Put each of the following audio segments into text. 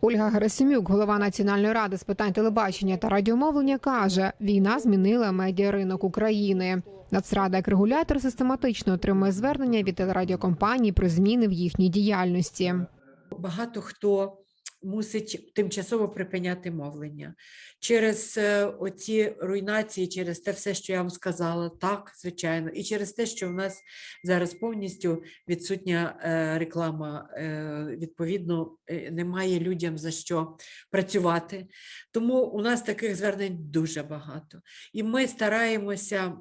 Ольга Герасимюк, голова Національної ради з питань телебачення та радіомовлення, каже: війна змінила медіаринок України. Нацрада як регулятор систематично отримує звернення від телерадіокомпаній про зміни в їхній діяльності. багато хто мусить тимчасово припиняти мовлення через е, оці руйнації, через те все, що я вам сказала, так, звичайно, і через те, що в нас зараз повністю відсутня е, реклама, е, відповідно, немає людям за що працювати. Тому у нас таких звернень дуже багато. І ми стараємося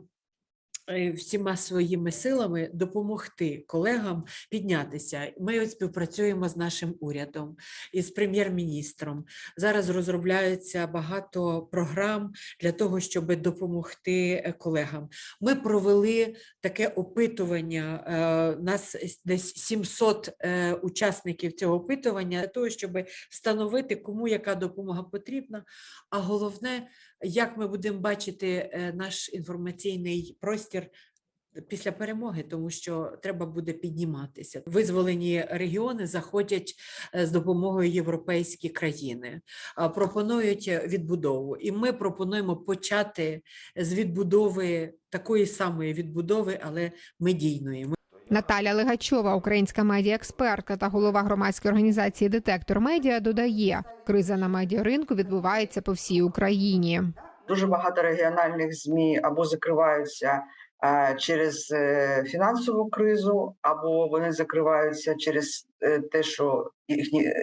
всіма своїми силами допомогти колегам піднятися. Ми от співпрацюємо з нашим урядом і з прем'єр-міністром. Зараз розробляються багато програм для того, щоб допомогти е, колегам. Ми провели таке опитування. е, Нас десь 700 е, учасників цього опитування для того, щоб встановити, кому яка допомога потрібна. А головне, як ми будемо бачити е, наш інформаційний простір після перемоги, тому що треба буде підніматися. Визволені регіони заходять е, з допомогою європейські країни, пропонують відбудову. І ми пропонуємо почати з відбудови такої самої відбудови, але медійної. Наталя Легачова, українська медіаекспертка та голова громадської організації Детектор Медіа, додає, криза на медіаринку відбувається по всій Україні. дуже багато регіональних змі або закриваються е, через е, фінансову кризу, або вони закриваються через е, те, що їхні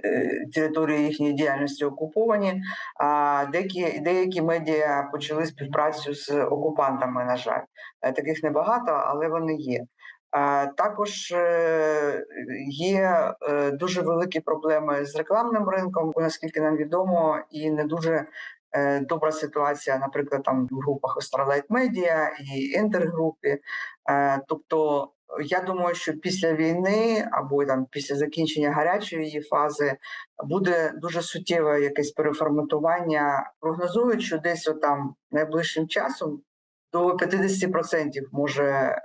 території їхньої діяльності окуповані. А деякі деякі медіа почали співпрацю з окупантами. На жаль, таких небагато, але вони є. Також е, є е, дуже великі проблеми з рекламним ринком, бо наскільки нам відомо, і не дуже е, добра ситуація, наприклад, там в групах Australight Media і Ентергрупі. Е, Тобто, я думаю, що після війни або там після закінчення гарячої її фази буде дуже суттєве якесь переформатування. Прогнозують, що десь отам найближчим часом до 50% може е,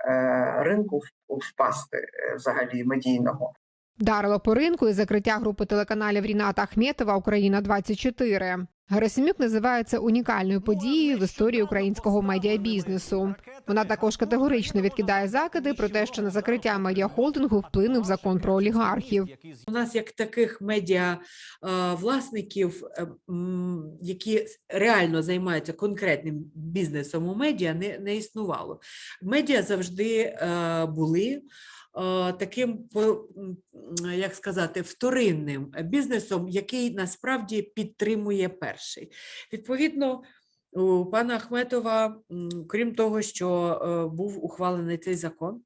ринку впасти е, взагалі медійного. Дарило по ринку і закриття групи телеканалів Ріната Ахметова Україна 24 Герасимюк називає це унікальною подією в історії українського медіабізнесу. Вона також категорично відкидає закиди про те, що на закриття медіахолдингу вплинув закон про олігархів. У нас як таких медіа е, власників, е, які реально займаються конкретним бізнесом у медіа, не, не існувало. Медіа завжди е, були. Е, Таким як сказати, вторинним бізнесом, який насправді підтримує перший. Відповідно, у пана Ахметова, крім того, що е, був ухвалений цей закон,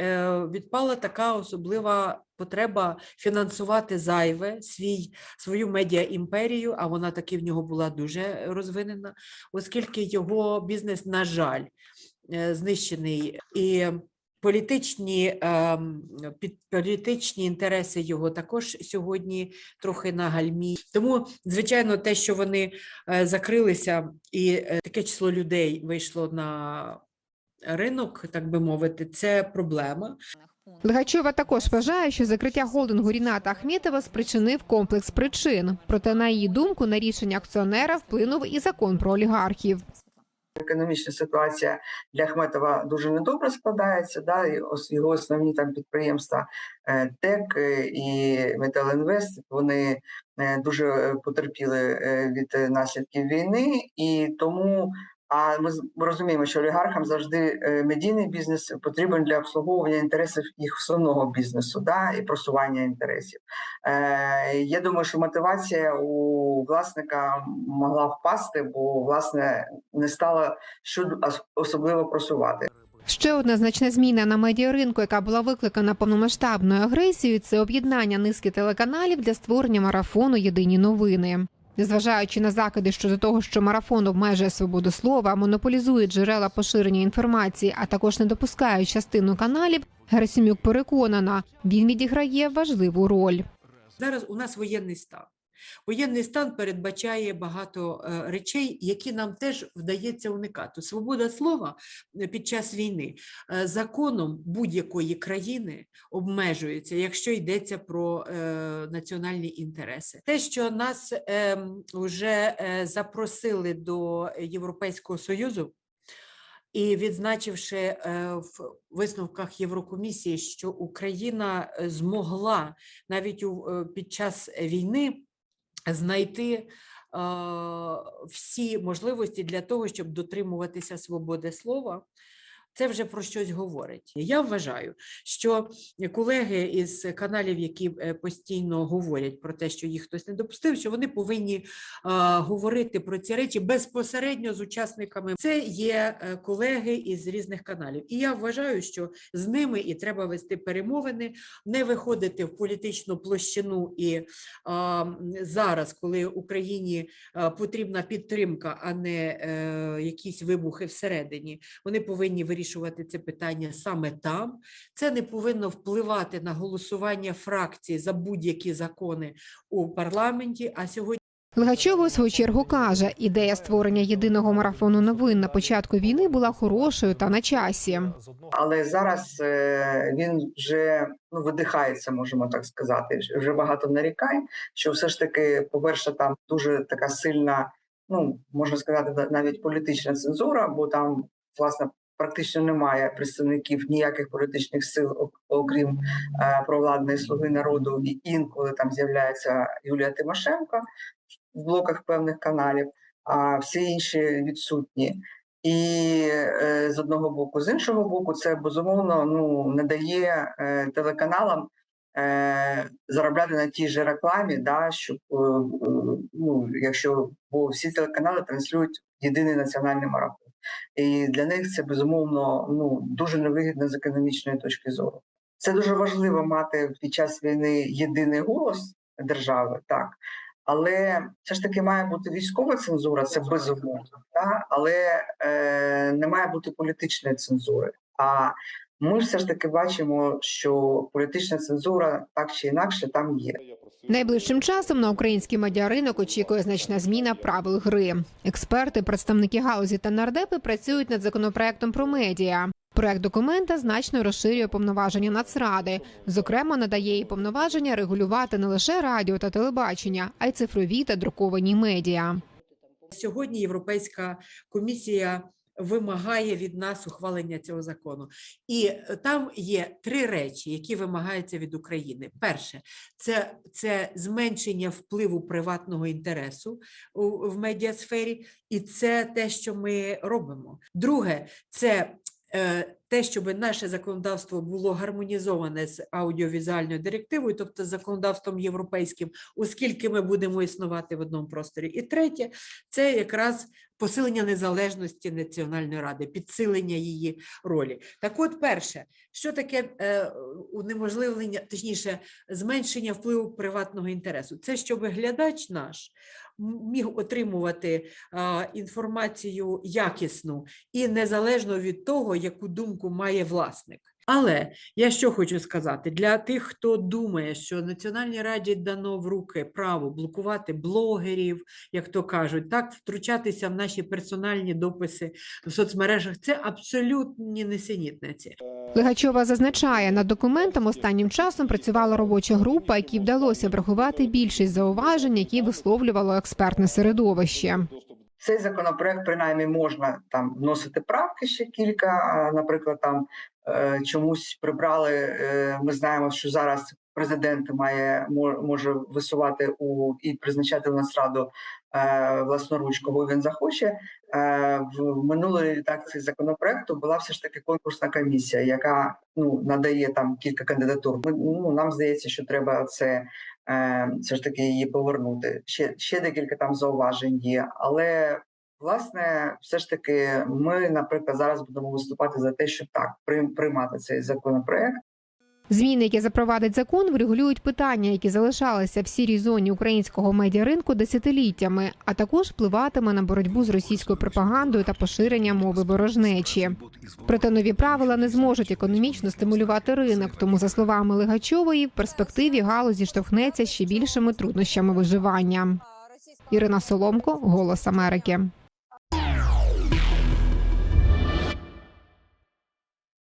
е, відпала така особлива потреба фінансувати зайве свій, свою медіа-імперію, а вона таки в нього була дуже розвинена, оскільки його бізнес, на жаль, знищений. І політичні, ем, політичні інтереси його також сьогодні трохи на гальмі. Тому, звичайно, те, що вони е, закрилися, і е, таке число людей вийшло на ринок, так би мовити, це проблема. Легачова також вважає, що закриття холдингу Ріната Ахметова спричинив комплекс причин. Проте, на її думку, на рішення акціонера вплинув і закон про олігархів. Економічна ситуація для Ахметова дуже недобре складається. Да, і його основні там підприємства е, ТЕК е, і Металінвест вони е, дуже потерпіли від наслідків війни, і тому. А ми розуміємо, що олігархам завжди медійний бізнес потрібен для обслуговування інтересів їх основного бізнесу, да, і просування інтересів. Я думаю, що мотивація у власника могла впасти, бо власне не стало що особливо просувати. Ще одна значна зміна на медіаринку, яка була викликана повномасштабною агресією, це об'єднання низки телеканалів для створення марафону Єдині новини. Незважаючи на закиди щодо того, що марафон обмежує свободу слова, монополізує джерела поширення інформації, а також не допускає частину каналів, Герасимюк переконана, він відіграє важливу роль. Зараз у нас воєнний стан. Воєнний стан передбачає багато е, речей, які нам теж вдається уникати. Свобода слова е, під час війни е, законом будь-якої країни обмежується, якщо йдеться про національні інтереси. Те, що нас вже е, запросили до Європейського Союзу. І відзначивши в висновках Єврокомісії, що Україна змогла навіть під час війни знайти всі можливості для того, щоб дотримуватися свободи слова. Це вже про щось говорить. Я вважаю, що колеги із каналів, які е, постійно говорять про те, що їх хтось не допустив, що вони повинні е, говорити про ці речі безпосередньо з учасниками. Це є е, колеги із різних каналів. І я вважаю, що з ними і треба вести перемовини, не виходити в політичну площину і а, зараз, коли Україні потрібна підтримка, а не е, якісь вибухи всередині, вони повинні вирішувати це питання саме там. Це не повинно впливати на голосування фракцій за будь-які закони у парламенті. А сьогодні. Легачова у свою чергу каже, ідея створення єдиного марафону новин на початку війни була хорошою та на часі. Але зараз е, він вже ну видихається, можемо так сказати. Вже багато нарікань, що все ж таки, по-перше, там дуже така сильна, ну можна сказати, да- навіть політична цензура, бо там власне. Практично немає представників ніяких політичних сил, ок- окрім е, провладної слуги народу, і інколи там з'являється Юлія Тимошенко в блоках певних каналів, а всі інші відсутні. І е, з одного боку, з іншого боку, це безумовно ну не дає е, телеканалам заробляти на тій же рекламі, да, щоб ну, якщо бо всі телеканали транслюють єдиний національний марафон. І для них це безумовно ну дуже невигідно з економічної точки зору. Це дуже важливо мати під час війни єдиний голос держави, так. Але все ж таки має бути військова цензура, це безумовно, так? але е, не має бути політичної цензури. А ми все ж таки бачимо, що політична цензура так чи інакше там є. Найближчим часом на український медіаринок очікує значна зміна правил гри. Експерти, представники галузі та нардепи працюють над законопроектом про медіа. Проект документа значно розширює повноваження Нацради. Зокрема, надає їй повноваження регулювати не лише радіо та телебачення, а й цифрові та друковані медіа. Сьогодні Європейська комісія вимагає від нас ухвалення цього закону. І е, там є три речі, які вимагаються від України. Перше, це, це зменшення впливу приватного інтересу у, в медіасфері, і це те, що ми робимо. Друге, це е, те, щоб наше законодавство було гармонізоване з аудіовізуальною директивою, тобто з законодавством європейським, оскільки ми будемо існувати в одному просторі. І третє, це якраз посилення незалежності Національної ради, підсилення її ролі. Так от, перше, що таке е, унеможливлення, точніше, зменшення впливу приватного інтересу? Це щоб глядач наш міг отримувати а, інформацію якісну і незалежно від того, яку думку має власник. Але я що хочу сказати для тих, хто думає, що Національній раді дано в руки право блокувати блогерів, як то кажуть, так втручатися в наші персональні дописи в соцмережах, це абсолютні несенітниці. Легачова зазначає, над документом останнім часом працювала робоча група, якій вдалося врахувати більшість зауважень, які висловлювало експертне середовище. Цей законопроект принаймні можна там вносити правки ще кілька. Наприклад, там е, чомусь прибрали. е, Ми знаємо, що зараз президент має мо- може висувати у і призначати в Нацраду е, власноруч, кого він захоче. В минулої редакції законопроекту була все ж таки конкурсна комісія, яка ну надає там кілька кандидатур. Ми ну нам здається, що треба це все ж таки її повернути. Ще ще декілька там зауважень є, але власне, все ж таки, ми, наприклад, зараз будемо виступати за те, щоб так прийм- приймати цей законопроект. Зміни, які запровадить закон, врегулюють питання, які залишалися в сірій зоні українського медіаринку десятиліттями, а також впливатиме на боротьбу з російською пропагандою та поширення мови ворожнечі. Проте нові правила не зможуть економічно стимулювати ринок. Тому, за словами Лигачової, в перспективі галузі штовхнеться ще більшими труднощами виживання. Ірина Соломко, Голос Америки.